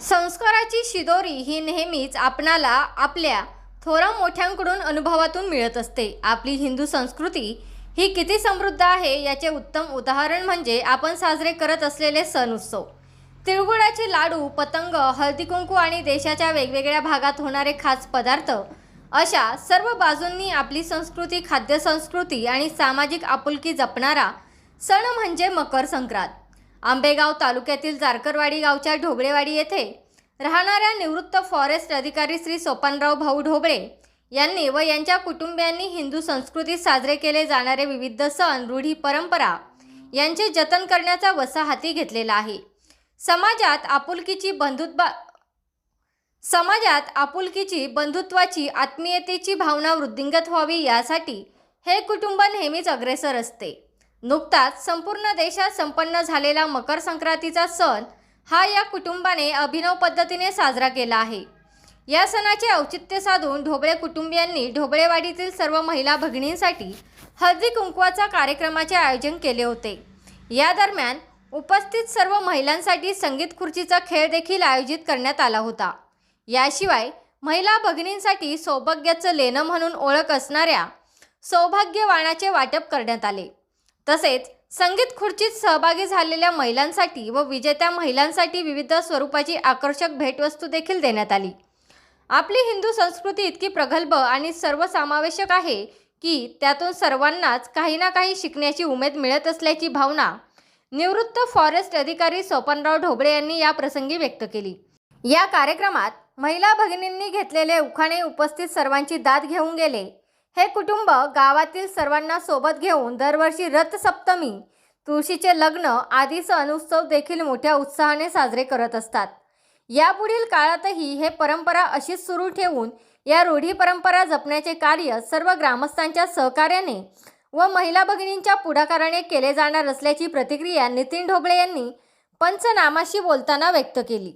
संस्काराची शिदोरी ही नेहमीच आपणाला आपल्या थोरा मोठ्यांकडून अनुभवातून मिळत असते. आपली हिंदू संस्कृती ही किती समृद्ध आहे याचे उत्तम उदाहरण म्हणजे आपण साजरे करत असलेले सण उत्सव. तिळगुळाचे लाडू पतंग हळदी कुंकू आणि देशाच्या वेगवेगळ्या भागात होणारे खास पदार्थ अशा सर्व बाजूंनी आपली संस्कृती खाद्य संस्कृती आणि सामाजिक आपुलकी जपणारा सण म्हणजे मकर संक्रांत. आंबेगाव तालुक्यातील जारकरवाडी गावच्या ढोबळेवाडी येथे राहणाऱ्या निवृत्त फॉरेस्ट अधिकारी श्री सोपानराव भाऊ ढोबळे यांनी व यांच्या कुटुंबियांनी हिंदू संस्कृतीत साजरे केले जाणारे विविध सण रूढी परंपरा यांचे जतन करण्याचा वसा हाती घेतलेला आहे. समाजात आपुलकीची बंधुत्वा समाजात आपुलकीची बंधुत्वाची आत्मीयतेची भावना वृद्धिंगत व्हावी यासाठी हे कुटुंब नेहमीच अग्रेसर असते. नुकताच संपूर्ण देशात संपन्न झालेला मकर संक्रांतीचा सण हा या कुटुंबाने अभिनव पद्धतीने साजरा केला आहे. या सणाचे औचित्य साधून ढोबळे कुटुंबियांनी ढोबळेवाडीतील सर्व महिला भगिनींसाठी हळदी कुंकवाचा कार्यक्रमाचे आयोजन केले होते. या दरम्यान उपस्थित सर्व महिलांसाठी संगीत खुर्चीचा खेळ देखील आयोजित करण्यात आला होता. याशिवाय महिला भगिनींसाठी सौभाग्याचं लेणं म्हणून ओळख असणाऱ्या सौभाग्यवाणाचे वाटप करण्यात आले. तसेच संगीत खुर्चीत सहभागी झालेल्या महिलांसाठी व विजेत्या महिलांसाठी विविध स्वरूपाची आकर्षक भेटवस्तू देखील देण्यात आली. आपली हिंदू संस्कृती इतकी प्रगल्भ आणि सर्वसमावेशक आहे की त्यातून सर्वांनाच काही ना काही शिकण्याची उमेद मिळत असल्याची भावना निवृत्त फॉरेस्ट अधिकारी सोपनराव ढोबळे यांनी या प्रसंगी व्यक्त केली. या कार्यक्रमात महिला भगिनींनी घेतलेले उखाणे उपस्थित सर्वांची दाद घेऊन गेले. हे कुटुंब गावातील सर्वांना सोबत घेऊन दरवर्षी रथसप्तमी तुळशीचे लग्न आदी सण उत्सव देखील मोठ्या उत्साहाने साजरे करत असतात. यापुढील काळातही हे परंपरा अशीच सुरू ठेवून या रूढी परंपरा जपण्याचे कार्य सर्व ग्रामस्थांच्या सहकार्याने व महिला भगिनींच्या पुढाकाराने केले जाणार असल्याची प्रतिक्रिया नितीन ढोबळे यांनी पंचनामाशी बोलताना व्यक्त केली.